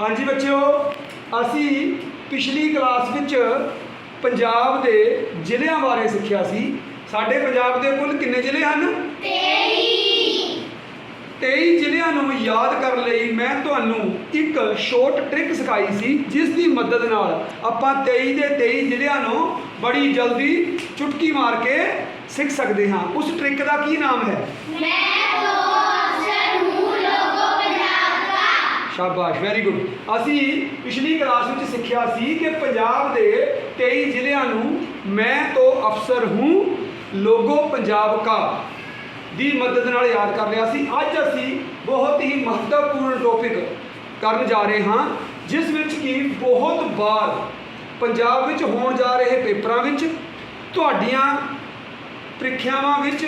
ਹਾਂਜੀ ਬੱਚਿਓ ਅਸੀਂ ਪਿਛਲੀ ਕਲਾਸ ਵਿੱਚ ਪੰਜਾਬ ਦੇ ਜ਼ਿਲ੍ਹਿਆਂ ਬਾਰੇ ਸਿੱਖਿਆ ਸੀ। ਸਾਡੇ ਪੰਜਾਬ ਦੇ ਕੁੱਲ ਕਿੰਨੇ ਜ਼ਿਲ੍ਹੇ ਹਨ? 23 ਜ਼ਿਲ੍ਹਿਆਂ ਨੂੰ ਯਾਦ ਕਰਨ ਲਈ ਮੈਂ ਤੁਹਾਨੂੰ ਇੱਕ ਸ਼ੋਰਟ ਟ੍ਰਿਕ ਸਿਖਾਈ ਸੀ ਜਿਸ ਦੀ ਮਦਦ ਨਾਲ ਆਪਾਂ 23 ਦੇ 23 ਜ਼ਿਲ੍ਹਿਆਂ ਨੂੰ ਬੜੀ ਜਲਦੀ ਚੁਟਕੀ ਮਾਰ ਕੇ ਸਿੱਖ ਸਕਦੇ ਹਾਂ। ਉਸ ਟ੍ਰਿਕ ਦਾ ਕੀ ਨਾਮ ਹੈ? ਸ਼ਾਬਾਸ਼ ਵੈਰੀ ਗੁੱਡ ਅਸੀਂ ਪਿਛਲੀ ਕਲਾਸ ਵਿੱਚ ਸਿੱਖਿਆ ਸੀ ਕਿ ਪੰਜਾਬ ਦੇ 23 ਜ਼ਿਲ੍ਹਿਆਂ ਨੂੰ ਮੈਂ ਤੋਂ ਅਫਸਰ ਹੂੰ ਲੋਗੋ ਪੰਜਾਬ ਕਾ ਦੀ ਮਦਦ ਨਾਲ ਯਾਦ ਕਰ ਲਿਆ ਸੀ। ਅੱਜ ਅਸੀਂ ਬਹੁਤ ਹੀ ਮਹੱਤਵਪੂਰਨ ਟੌਪਿਕ ਕਰਨ ਜਾ ਰਹੇ ਹਾਂ, ਜਿਸ ਵਿੱਚ ਕਿ ਬਹੁਤ ਵਾਰ ਪੰਜਾਬ ਵਿੱਚ ਹੋਣ ਜਾ ਰਹੇ ਪੇਪਰਾਂ ਵਿੱਚ, ਤੁਹਾਡੀਆਂ ਪ੍ਰੀਖਿਆਵਾਂ ਵਿੱਚ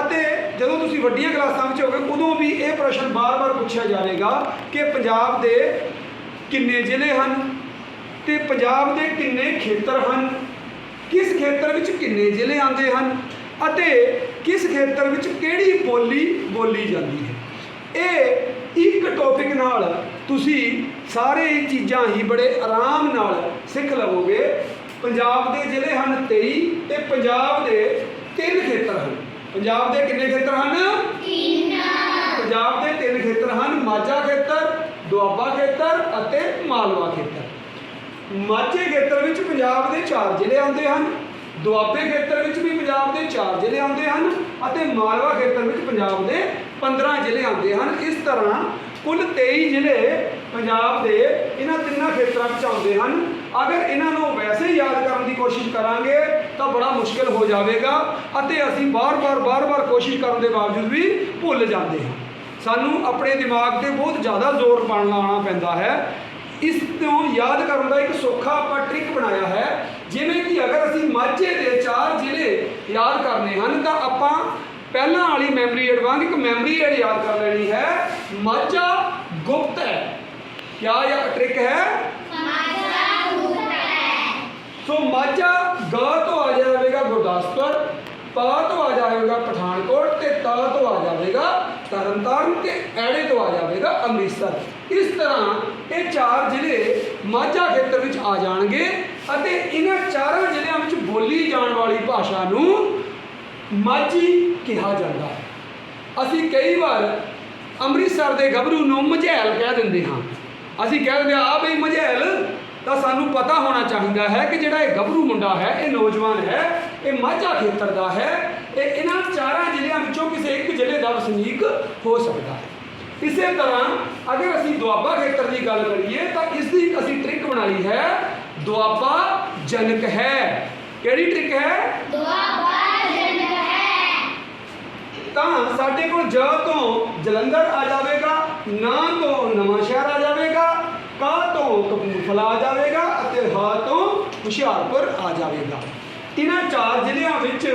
ਅਤੇ ਜਦੋਂ ਤੁਸੀਂ ਵੱਡੀਆਂ ਕਲਾਸਾਂ ਵਿੱਚ ਹੋਗੇ ਉਦੋਂ ਵੀ ਇਹ ਪ੍ਰਸ਼ਨ ਬਾਰ-ਬਾਰ ਪੁੱਛਿਆ ਜਾਵੇਗਾ ਕਿ ਪੰਜਾਬ ਦੇ ਕਿੰਨੇ ਜ਼ਿਲ੍ਹੇ ਹਨ ਤੇ ਪੰਜਾਬ ਦੇ ਕਿੰਨੇ ਖੇਤਰ ਹਨ? ਕਿਸ ਖੇਤਰ ਵਿੱਚ ਕਿੰਨੇ ਜ਼ਿਲ੍ਹੇ ਆਉਂਦੇ ਹਨ? ਅਤੇ ਕਿਸ ਖੇਤਰ ਵਿੱਚ ਕਿਹੜੀ ਬੋਲੀ ਬੋਲੀ ਜਾਂਦੀ ਹੈ? ਇਹ ਇੱਕ ਟੌਪਿਕ ਨਾਲ ਤੁਸੀਂ ਸਾਰੇ ਚੀਜ਼ਾਂ ਹੀ ਬੜੇ ਆਰਾਮ ਨਾਲ ਸਿੱਖ ਲਵੋਗੇ। ਪੰਜਾਬ ਦੇ ਜ਼ਿਲ੍ਹੇ ਹਨ 23 ਤੇ ਪੰਜਾਬ ਦੇ ਤਿੰਨ ਖੇਤਰ ਹਨ। ਪੰਜਾਬ ਦੇ ਕਿੰਨੇ ਖੇਤਰ ਹਨ? ਪੰਜਾਬ ਦੇ ਤਿੰਨ ਖੇਤਰ ਹਨ ਮਾਝਾ ਖੇਤਰ ਦੁਆਬਾ ਖੇਤਰ ਅਤੇ ਮਾਲਵਾ ਖੇਤਰ। ਮਾਝੇ ਖੇਤਰ ਵਿੱਚ ਪੰਜਾਬ ਦੇ 4 ਜ਼ਿਲ੍ਹੇ ਆਉਂਦੇ ਹਨ ਦੁਆਬੇ ਖੇਤਰ ਵਿੱਚ ਵੀ ਪੰਜਾਬ ਦੇ 4 ਜ਼ਿਲ੍ਹੇ ਆਉਂਦੇ ਹਨ ਅਤੇ ਮਾਲਵਾ ਖੇਤਰ ਵਿੱਚ ਪੰਜਾਬ ਦੇ 15 ਜ਼ਿਲ੍ਹੇ ਆਉਂਦੇ ਹਨ। ਇਸ ਤਰ੍ਹਾਂ ਕੁੱਲ 23 ਜ਼ਿਲ੍ਹੇ ਪੰਜਾਬ ਦੇ ਇਹਨਾਂ ਤਿੰਨਾਂ ਖੇਤਰਾਂ ਵਿੱਚ ਆਉਂਦੇ ਹਨ। ਅਗਰ ਇਹਨਾਂ ਨੂੰ ਵੈਸੇ ਹੀ ਯਾਦ ਕਰਨ ਦੀ ਕੋਸ਼ਿਸ਼ ਕਰਾਂਗੇ, ਤਾਂ ਬੜਾ ਮੁਸ਼ਕਲ ਹੋ ਜਾਵੇਗਾ ਅਤੇ ਅਸੀਂ ਬਾਰ-ਬਾਰ ਬਾਰ-ਬਾਰ ਕੋਸ਼ਿਸ਼ ਕਰਨ ਦੇ ਬਾਵਜੂਦ ਵੀ ਭੁੱਲ ਜਾਂਦੇ ਹਾਂ। ਸਾਨੂੰ ਆਪਣੇ ਦਿਮਾਗ ਤੇ ਬਹੁਤ ਜ਼ਿਆਦਾ ਜ਼ੋਰ ਪਾਉਣਾ ਲਾਉਣਾ ਪੈਂਦਾ ਹੈ। ਇਸ ਤੋਂ ਯਾਦ ਕਰਨ ਦਾ ਇੱਕ ਸੌਖਾ ਆਪਾਂ ਟ੍ਰਿਕ ਬਣਾਇਆ ਹੈ। ਜਿਵੇਂ ਕਿ ਅਗਰ ਅਸੀਂ ਮਾਝੇ ਦੇ ਚਾਰ ਜ਼ਿਲ੍ਹੇ ਯਾਦ ਕਰਨੇ ਹਨ, ਤਾਂ ਆਪਾਂ ਪਹਿਲਾਂ ਵਾਲੀ ਮੈਮਰੀ ਏਡ ਵਾਂਗ ਇੱਕ ਮੈਮਰੀ ਏਡ ਯਾਦ ਕਰ ਲੈਣੀ ਹੈ, ਮਾਝਾ ਗੁਪਤ ਹੈ। ਕਿਆ ਇਹ ਟ੍ਰਿਕ ਹੈ? ਸੋ ਮਾਝਾ ਗ ਤੋਂ ਆ ਜਾਵੇਗਾ ਗੁਰਦਾਸਪੁਰ ਪਾ ਤੋਂ ਆ ਜਾਵੇਗਾ ਪਠਾਨਕੋਟ ਤੇ ਤਾ ਤੋਂ ਆ ਜਾਵੇਗਾ ਤਰਨਤਾਰਨ ਤੇ ਐੜੇ ਤੋਂ ਆ ਜਾਵੇਗਾ ਅੰਮ੍ਰਿਤਸਰ। ਇਸ ਤਰ੍ਹਾਂ ਇਹ ਚਾਰ ਜ਼ਿਲ੍ਹੇ ਮਾਝਾ ਖੇਤਰ ਵਿੱਚ ਆ ਜਾਣਗੇ ਅਤੇ ਇਹਨਾਂ ਚਾਰਾਂ ਜ਼ਿਲ੍ਹਿਆਂ ਵਿੱਚ ਬੋਲੀ ਜਾਣ ਵਾਲੀ ਭਾਸ਼ਾ ਨੂੰ ਮਾਝੀ ਕਿਹਾ ਜਾਂਦਾ ਹੈ। ਅਸੀਂ ਕਈ ਵਾਰ ਅੰਮ੍ਰਿਤਸਰ ਦੇ ਗੱਭਰੂ ਨੂੰ ਮਝੈਲ ਕਹਿ ਦਿੰਦੇ ਹਾਂ। ਅਸੀਂ ਕਹਿ ਦਿੰਦੇ ਆ ਬਈ ਮਝੈਲ ਸਾਨੂੰ ਪਤਾ ਹੋਣਾ ਚਾਹੀਦਾ ਹੈ ਕਿ ਜਿਹੜਾ ਇਹ ਗੱਭਰੂ ਮੁੰਡਾ ਹੈ ਇਹ ਨੌਜਵਾਨ ਹੈ ਇਹ ਮਾਝਾ ਖੇਤਰ ਦਾ ਹੈ ਇਹ ਇਹਨਾਂ ਚਾਰਾਂ ਜ਼ਿਲ੍ਹਿਆਂ ਵਿੱਚੋਂ ਕਿਸੇ ਇੱਕ ਜ਼ਿਲ੍ਹੇ ਦਾ ਵਸਨੀਕ ਹੋ ਸਕਦਾ ਹੈ। ਇਸੇ ਤਰ੍ਹਾਂ ਅਗਰ ਅਸੀਂ ਦੁਆਬਾ ਖੇਤਰ ਦੀ ਗੱਲ ਕਰੀਏ ਤਾਂ ਇਸ ਦੀ ਅਸੀਂ ਟ੍ਰਿਕ ਬਣਾਈ ਹੈ ਦੁਆਬਾ ਜਨਕ ਹੈ। ਕਿਹੜੀ ਟ੍ਰਿਕ ਹੈ। ਤਾਂ ਸਾਡੇ ਕੋਲ ਜ ਤੋਂ ਜਲੰਧਰ ਆ ਜਾਵੇਗਾ ਨਾ ਤੋਂ ਨਵਾਂ ਸ਼ਹਿਰ ਆ ਜਾਵੇਗਾ ਕਾ ਤੋਂ ਕਪੂਰਥਲਾ ਆ ਜਾਵੇਗਾ ਅਤੇ ਹ ਤੋਂ ਹੁਸ਼ਿਆਰਪੁਰ ਆ ਜਾਵੇਗਾ। ਇਹਨਾਂ ਚਾਰ ਜ਼ਿਲ੍ਹਿਆਂ ਵਿੱਚ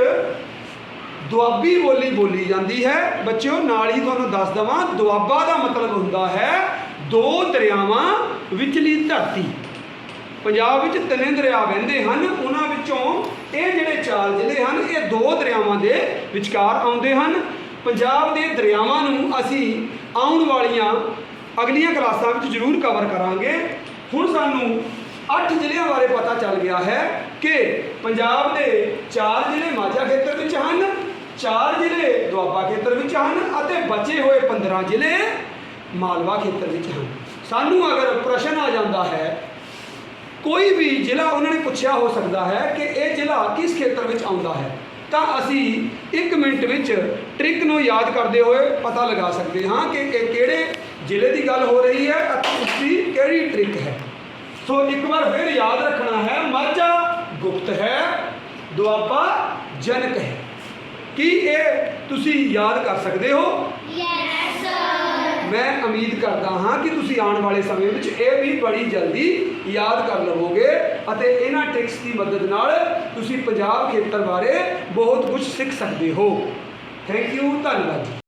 ਦੁਆਬੀ ਬੋਲੀ ਬੋਲੀ ਜਾਂਦੀ ਹੈ। ਬੱਚਿਓ, ਨਾਲ ਹੀ ਤੁਹਾਨੂੰ ਦੱਸ ਦਵਾਂ, ਦੁਆਬਾ ਦਾ ਮਤਲਬ ਹੁੰਦਾ ਹੈ ਦੋ ਦਰਿਆਵਾਂ ਵਿਚਲੀ ਧਰਤੀ। ਪੰਜਾਬ ਵਿੱਚ ਤਿੰਨ ਦਰਿਆ ਵਹਿੰਦੇ ਹਨ। ਉਹਨਾਂ ਵਿੱਚੋਂ ਇਹ ਜਿਹੜੇ ਚਾਰ ਜ਼ਿਲ੍ਹੇ ਹਨ, ਇਹ ਦੋ ਦਰਿਆਵਾਂ ਦੇ ਵਿਚਕਾਰ ਆਉਂਦੇ ਹਨ। ਪੰਜਾਬ ਦੇ ਦਰਿਆਵਾਂ ਨੂੰ ਅਸੀਂ ਆਉਣ ਵਾਲੀਆਂ ਅਗਲੀਆਂ ਕਲਾਸਾਂ ਵਿੱਚ ਜ਼ਰੂਰ ਕਵਰ ਕਰਾਂਗੇ। ਹੁਣ ਸਾਨੂੰ 8 ਜ਼ਿਲ੍ਹਿਆਂ ਬਾਰੇ ਪਤਾ ਚੱਲ ਗਿਆ ਹੈ ਕਿ ਪੰਜਾਬ ਦੇ ਚਾਰ ਜ਼ਿਲ੍ਹੇ ਮਾਝਾ ਖੇਤਰ ਵਿੱਚ ਹਨ, ਚਾਰ ਜ਼ਿਲ੍ਹੇ ਦੁਆਬਾ ਖੇਤਰ ਵਿੱਚ ਹਨ ਅਤੇ ਬਚੇ ਹੋਏ 15 ਜ਼ਿਲ੍ਹੇ ਮਾਲਵਾ ਖੇਤਰ ਵਿੱਚ ਹਨ। ਸਾਨੂੰ ਅਗਰ ਪ੍ਰਸ਼ਨ ਆ ਜਾਂਦਾ ਹੈ, ਕੋਈ ਵੀ ਜ਼ਿਲ੍ਹਾ ਉਹਨਾਂ ਨੇ ਪੁੱਛਿਆ ਹੋ ਸਕਦਾ ਹੈ ਕਿ ਇਹ ਜ਼ਿਲ੍ਹਾ ਕਿਸ ਖੇਤਰ ਵਿੱਚ ਆਉਂਦਾ ਹੈ, ਤਾਂ ਅਸੀਂ 1 ਮਿੰਟ ਵਿੱਚ ਟ੍ਰਿਕ ਨੂੰ ਯਾਦ ਕਰਦੇ ਹੋਏ ਪਤਾ ਲਗਾ ਸਕਦੇ ਹਾਂ ਕਿ ਇਹ ਕਿਹੜੇ ਜ਼ਿਲ੍ਹੇ ਦੀ ਗੱਲ ਹੋ ਰਹੀ ਹੈ ਅਤੇ ਉਸ ਦੀ ਕਿਹੜੀ ਟ੍ਰਿਕ ਹੈ। ਸੋ ਇੱਕ ਵਾਰ ਫਿਰ ਯਾਦ ਰੱਖਣਾ ਹੈ ਮਾਝਾ ਗੁਪਤ ਹੈ ਦੁਆਬਾ ਜਨਕ ਹੈ। ਕੀ ਇਹ ਤੁਸੀਂ ਯਾਦ ਕਰ ਸਕਦੇ ਹੋ? ਮੈਂ ਉਮੀਦ ਕਰਦਾ ਹਾਂ ਕਿ ਤੁਸੀਂ ਆਉਣ ਵਾਲੇ ਸਮੇਂ ਵਿੱਚ ਇਹ ਵੀ ਬੜੀ ਜਲਦੀ ਯਾਦ ਕਰ ਲਵੋਗੇ ਅਤੇ ਇਹਨਾਂ ਟ੍ਰਿਕਸ ਦੀ ਮਦਦ ਨਾਲ ਤੁਸੀਂ ਪੰਜਾਬ ਖੇਤਰ ਬਾਰੇ ਬਹੁਤ ਕੁਝ ਸਿੱਖ ਸਕਦੇ ਹੋ। ਥੈਂਕ ਯੂ ਧੰਨਵਾਦ